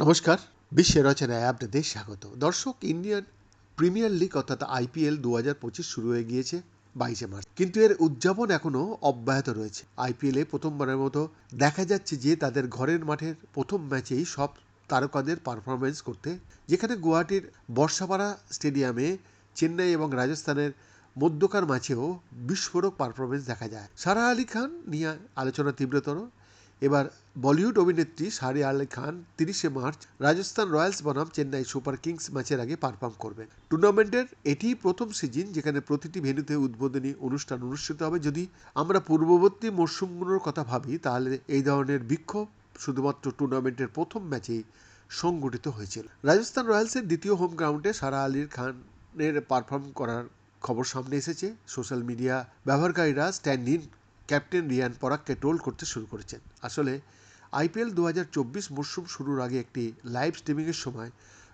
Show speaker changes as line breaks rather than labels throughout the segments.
নমস্কার বিশ্বের রচনায় আপনাদের স্বাগত। দর্শক, ইন্ডিয়ান প্রিমিয়ার লিগ অর্থাৎ আইপিএল দু হাজার পঁচিশ শুরু হয়ে গিয়েছে বাইশে মার্চ। কিন্তু এর উদযাপন এখনও অব্যাহত রয়েছে। আইপিএলে প্রথমবারের মতো দেখা যাচ্ছে যে তাদের ঘরের মাঠের প্রথম ম্যাচেই সব তারকাদের পারফরমেন্স করতে, যেখানে গুয়াহাটির বর্ষাপাড়া স্টেডিয়ামে, চেন্নাই এবং রাজস্থানের মধ্যকার ম্যাচেও বিস্ফোরক পারফরমেন্স দেখা যায়। সারা আলী খান নিয়ে আলোচনা তীব্রতর। এবার বলিউড অভিনেত্রী সারি আলি খান তিরিশে মার্চ রাজস্থান রয়্যালস বনাম চেন্নাই সুপার কিংস ম্যাচের আগে পারফর্ম করবেন। টুর্নামেন্টের এটিই প্রথম সিজন যেখানে প্রতিটি ভেন্যুতে উদ্বোধনী অনুষ্ঠান অনুষ্ঠিত হবে। যদি আমরা পূর্ববর্তী মরশুমগুলোর কথা ভাবি, তাহলে এই ধরনের বিক্ষোভ শুধুমাত্র টুর্নামেন্টের প্রথম ম্যাচেই সংগঠিত হয়েছিল। রাজস্থান রয়্যালসের দ্বিতীয় হোম গ্রাউন্ডে সারা আলীর খানের পারফর্ম করার খবর সামনে এসেছে। সোশ্যাল মিডিয়া ব্যবহারকারীরা স্ট্যান্ড ইন ক্যাপ্টেন রিয়ান পরাগকে ট্রোল করতে শুরু করেছেন। আসলে, আইপিএল দু হাজার চব্বিশ মরশুম শুরুর আগে একটি লাইভ স্ট্রিমিংয়ের সময়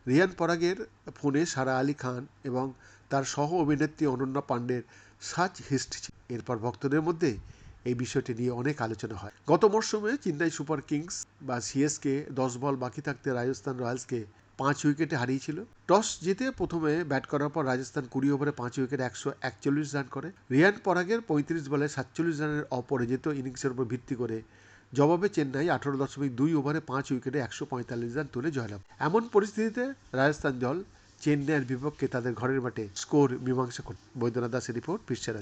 রিয়ান পরাগের ফোনে সারা আলী খান এবং তার সহ অভিনেত্রী অনন্যা পাণ্ডের সাজ হিস্ট্রি এরপর ভক্তদের মধ্যে এই বিষয়টি নিয়ে অনেক আলোচনা হয়। গত মরশুমে চেন্নাই সুপার কিংস বা সিএসকে দশ বল বাকি থাকতে রাজস্থান রয়্যালসকে পাঁচ উইকেটে হারিয়েছিল। টস জিতে প্রথমে ব্যাট করার পর রাজস্থান কুড়ি ওভারে পাঁচ উইকেট একশো একচল্লিশ রান করে। রিয়ান পরাগের পঁয়ত্রিশ বলে সাতচল্লিশ রানের অপরাজিত ইনিংসের উপর ভিত্তি করে জবাবে চেন্নাই আঠারো দশমিক দুই ওভারে পাঁচ উইকেটে একশো পঁয়তাল্লিশ রান তুলে জয়লাভ। এমন পরিস্থিতিতে রাজস্থান দল চেন্নাইয়ের বিপক্ষে তাদের ঘরের মাঠে স্কোর মীমাংসা করে বৈদ্যনাথ দাসের রিপোর্ট বিশ্বের